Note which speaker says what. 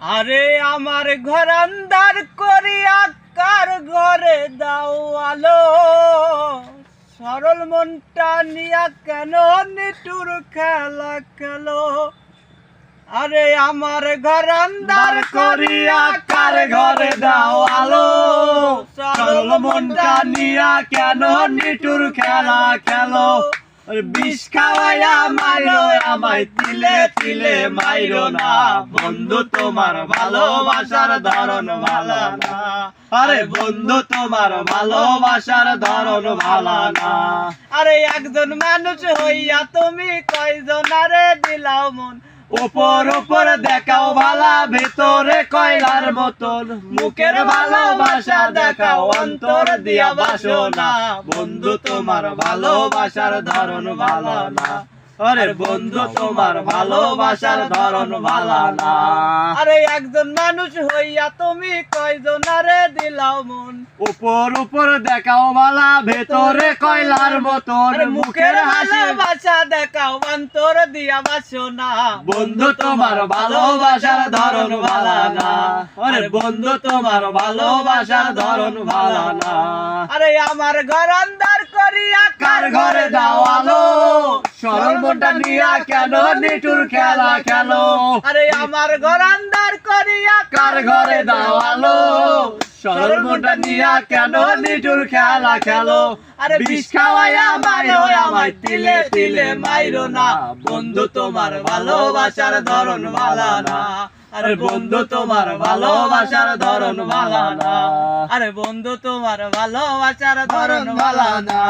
Speaker 1: আরে আমার ঘর আন্দার করিয়া কার ঘরে দাও আলো। সরল মনটা নিয়া কেন নিটুর খেলা খেলো? আরে আমার ঘর আন্দার করিয়া কার ঘরে দাও আলো। সরল মনটা নিয়া কেন নিটুর খেলা? খেলো। বিষ খাওয়াইয়া মাইরো আমায় তিলে তিলে মাইরো না। বন্ধু, তোমার ভালোবাসার ধরন ভালা না। আরে বন্ধু, তোমার ভালোবাসার ধরন ভালা না। আরে একজন মানুষ হইয়া তুমি কয়জন আরে দিলাও মন? উপর উপর দেখাও ভালা ভেতরে কয়লার মতন। মুখের ভালোবাসা দেখাও, অন্তর দিয়া বাসনা। বন্ধু, তোমার ভালোবাসার ধরন ভালো না। আরে বন্ধু তোমার ভালোবাসার ধরন ভালো না। আরে একজন মানুষ হইয়া তুমি কয়জন আরে দিলাও মন। উপর উপর দেখাও ভালা ভেতরে কয়লার মতন। মুখের হাসি। ভাষা দেখাও অন্তর দিয়া বাসনা বন্ধু তোমার ভালোবাসার ধরন ভালো না। আরে বন্ধু তোমার ভালোবাসার ধরন ভালো না। আরে আমার ঘর আন্দার করিয়া কার ঘরে দাও আলো? মনটা নিয়া কেন? নিটুর খেলা খেলো। আরে আমার ঘর আন্দার করিয়া কার ঘরে দাও আলো সরল মনটা নিয়া কেন? নিটুর খেলা খেলো। আরে বিষ খাওয়াইয়া আমায় তিলে তিলে মাইরো না। বন্ধু তোমার ভালোবাসার ধরন ভালো না। আরে বন্ধু তোমার ভালোবাসার ধরন ভালো না। আরে বন্ধু তোমার ভালোবাসার ধরন ভালো না।